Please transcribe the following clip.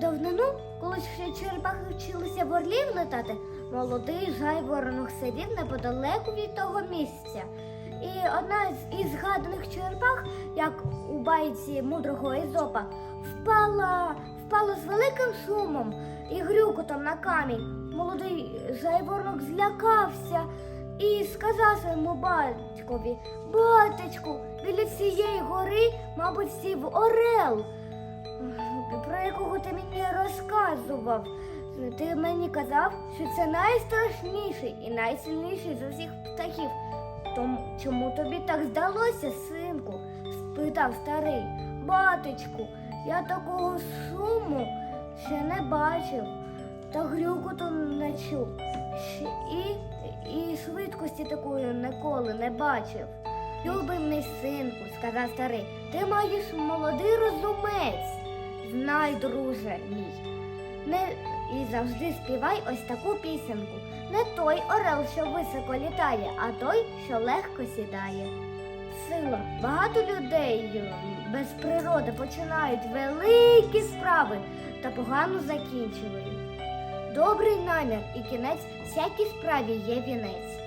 давнину, коли ще черепахи вчилися в орлів летати, молодий жайворонок сидів неподалеку від того місця. І одна з із згаданих черепах, як у байці мудрого Ізопа, впала, впала з великим шумом і грюкотом на камінь. Молодий жайворонок злякався і сказав своєму батькові: Батечку, біля цієї гори, мабуть, сів орел якого ти мені розказував. Ти мені казав, що це найстрашніший і найсильніший з усіх птахів. Тому чому тобі так здалося, синку? спитав старий. Батечку, я такого суму ще не бачив, та грюкоту не чув. І, і швидкості такої ніколи не бачив. Любий мій синку, сказав старий, ти маєш молодий розумець. Знай, друже мій. Не і завжди співай ось таку пісеньку. Не той орел, що високо літає, а той, що легко сідає. Сила. Багато людей без природи починають великі справи та погано закінчують. Добрий намір і кінець всякій справі є вінець.